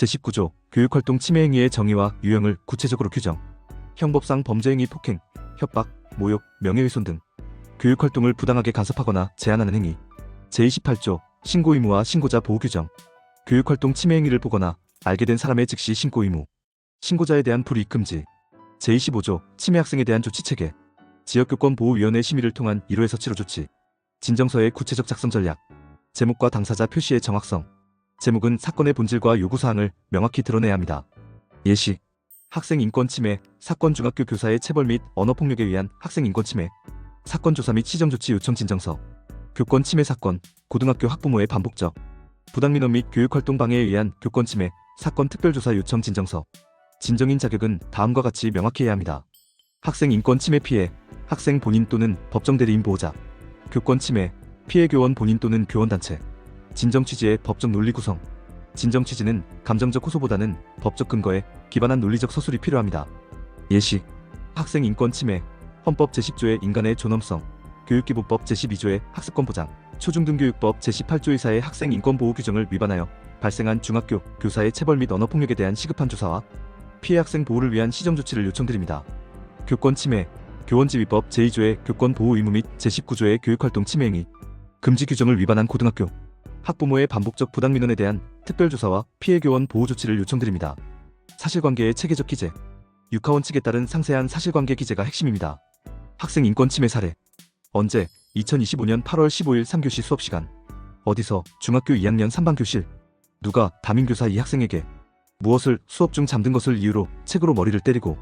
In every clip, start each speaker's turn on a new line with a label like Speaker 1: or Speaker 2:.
Speaker 1: 제19조 교육활동 침해 행위의 정의와 유형을 구체적으로 규정. 형법상 범죄 행위 폭행, 협박, 모욕, 명예훼손 등 교육활동을 부당하게 간섭하거나 제한하는 행위. 제28조 신고 의무와 신고자 보호 규정. 교육활동 침해 행위를 보거나 알게 된 사람의 즉시 신고 의무. 신고자에 대한 불이익 금지. 제25조 침해 학생에 대한 조치 체계. 지역교권 보호위원회 심의를 통한 1호에서 7호 조치. 진정서의 구체적 작성 전략. 제목과 당사자 표시의 정확성. 제목은 사건의 본질과 요구사항을 명확히 드러내야 합니다. 예시. 학생 인권 침해, 사건 중학교 교사의 체벌 및 언어폭력에 의한 학생 인권 침해, 사건 조사 및 시정 조치 요청 진정서, 교권 침해 사건, 고등학교 학부모의 반복적, 부당민원 및 교육활동 방해에 의한 교권 침해, 사건 특별조사 요청 진정서, 진정인 자격은 다음과 같이 명확히 해야 합니다. 학생 인권 침해 피해, 학생 본인 또는 법정 대리인 보호자, 교권 침해, 피해 교원 본인 또는 교원단체, 진정 취지의 법적 논리 구성, 진정 취지는 감정적 호소보다는 법적 근거에 기반한 논리적 서술이 필요합니다. 예시, 학생 인권 침해, 헌법 제10조의 인간의 존엄성, 교육기본법 제12조의 학습권 보장, 초중등교육법 제18조 이사의 학생 인권 보호 규정을 위반하여 발생한 중학교 교사의 체벌 및 언어폭력에 대한 시급한 조사와 피해 학생 보호를 위한 시정 조치를 요청드립니다. 교권 침해, 교원지휘법 제2조의 교권 보호 의무 및 제19조의 교육활동 침해 행위, 금지 규정을 위반한 고등학교, 학부모의 반복적 부당 민원에 대한 특별조사와 피해 교원 보호 조치를 요청드립니다. 사실관계의 체계적 기재, 육하원 측에 따른 상세한 사실관계 기재가 핵심입니다. 학생 인권 침해 사례. 언제? 2025년 8월 15일 3교시 수업시간. 어디서? 중학교 2학년 3반 교실. 누가? 담임교사 이 학생에게. 무엇을? 수업 중 잠든 것을 이유로 책으로 머리를 때리고.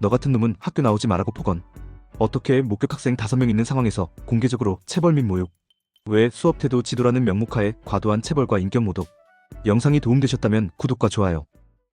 Speaker 1: 너 같은 놈은 학교 나오지 말라고 폭언. 어떻게 목격 학생 5명 있는 상황에서 공개적으로 체벌 및 모욕. 왜 수업 태도 지도라는 명목하에 과도한 체벌과 인격 모독. 영상이 도움되셨다면 구독과 좋아요.